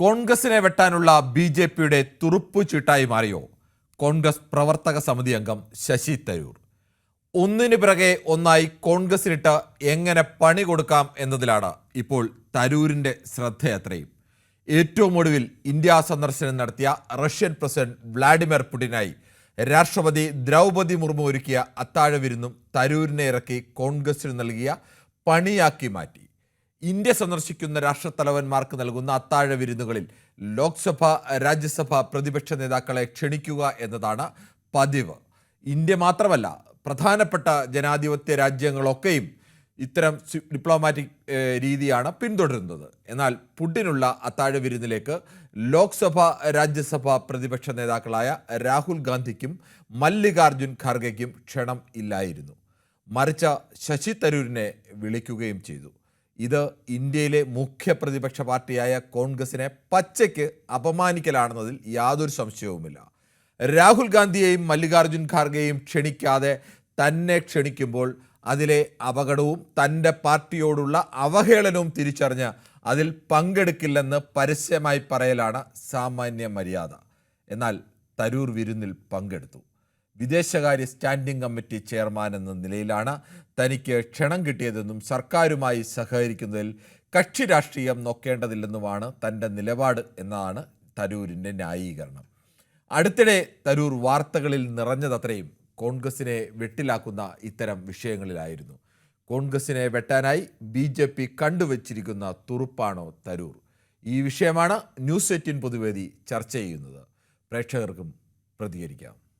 കോൺഗ്രസിനെ വെട്ടാനുള്ള B J പിയുടെ തുറുപ്പു ചീട്ടായി മാറിയോ? കോൺഗ്രസ് പ്രവർത്തക സമിതി അംഗം ശശി തരൂർ. ഒന്നിനു പിറകെ ഒന്നായി കോൺഗ്രസിനിട്ട് എങ്ങനെ പണി കൊടുക്കാം എന്നതിലാണ് ഇപ്പോൾ തരൂരിന്റെ ശ്രദ്ധയത്രയും. ഏറ്റവും ഒടുവിൽ ഇന്ത്യ സന്ദർശനം നടത്തിയ റഷ്യൻ പ്രസിഡന്റ് വ്ളാഡിമിർ പുടിനായി രാഷ്ട്രപതി ദ്രൗപതി മുർമു ഒരുക്കിയ അത്താഴവിരുന്നും തരൂരിനെ ഇറക്കി കോൺഗ്രസിന് നൽകിയ പണിയാക്കി മാറ്റി. ഇന്ത്യ സന്ദർശിക്കുന്ന രാഷ്ട്രത്തലവന്മാർക്ക് നൽകുന്ന അത്താഴ വിരുന്നുകളിൽ ലോക്സഭ രാജ്യസഭ പ്രതിപക്ഷ നേതാക്കളെ ക്ഷണിക്കുക എന്നതാണ് പതിവ്. ഇന്ത്യ മാത്രമല്ല പ്രധാനപ്പെട്ട ജനാധിപത്യ രാജ്യങ്ങളൊക്കെയും ഇത്തരം ഡിപ്ലോമാറ്റിക് രീതിയാണ് പിന്തുടരുന്നത്. എന്നാൽ പുടിനുള്ള അത്താഴ വിരുന്നിലേക്ക് ലോക്സഭ രാജ്യസഭ പ്രതിപക്ഷ നേതാക്കളായ രാഹുൽ ഗാന്ധിക്കും മല്ലികാർജുൻ ഖാർഗെക്കും ക്ഷണം ഇല്ലായിരുന്നു. മറിച്ച് ശശി തരൂരിനെ വിളിക്കുകയും ചെയ്തു. ഇത് ഇന്ത്യയിലെ മുഖ്യ പ്രതിപക്ഷ പാർട്ടിയായ കോൺഗ്രസിനെ പച്ചയ്ക്ക് അപമാനിക്കലാണെന്നതിൽ യാതൊരു സംശയവുമില്ല. രാഹുൽ ഗാന്ധിയെയും മല്ലികാർജുൻ ഖാർഗെയും ക്ഷണിക്കാതെ തന്നെ ക്ഷണിക്കുമ്പോൾ അതിലെ അപകടവും തന്റെ പാർട്ടിയോടുള്ള അവഹേളനവും തിരിച്ചറിഞ്ഞ് അതിൽ പങ്കെടുക്കില്ലെന്ന് പരസ്യമായി പറയലാണ് സാമാന്യ മര്യാദ. എന്നാൽ തരൂർ വിരുന്നിൽ പങ്കെടുത്തു. വിദേശകാര്യ സ്റ്റാൻഡിംഗ് കമ്മിറ്റി ചെയർമാൻ എന്ന നിലയിലാണ് തനിക്ക് ക്ഷണം കിട്ടിയതെന്നും സർക്കാരുമായി സഹകരിക്കുന്നതിൽ കക്ഷി രാഷ്ട്രീയം നോക്കേണ്ടതില്ലെന്നുമാണ് തന്റെ നിലപാട് എന്നാണ് തരൂരിന്റെ ന്യായീകരണം. അടുത്തിടെ തരൂർ വാർത്തകളിൽ നിറഞ്ഞതത്രയും കോൺഗ്രസിനെ വെട്ടിലാക്കുന്ന ഇത്തരം വിഷയങ്ങളിലായിരുന്നു. കോൺഗ്രസിനെ വെട്ടാനായി ബി ജെ പി കണ്ടുവച്ചിരിക്കുന്ന തുറുപ്പാണോ തരൂർ? ഈ വിഷയമാണ് ന്യൂസ് എയ്റ്റീൻ പൊതുവേദി ചർച്ച ചെയ്യുന്നത്. പ്രേക്ഷകർക്കും പ്രതികരിക്കാം.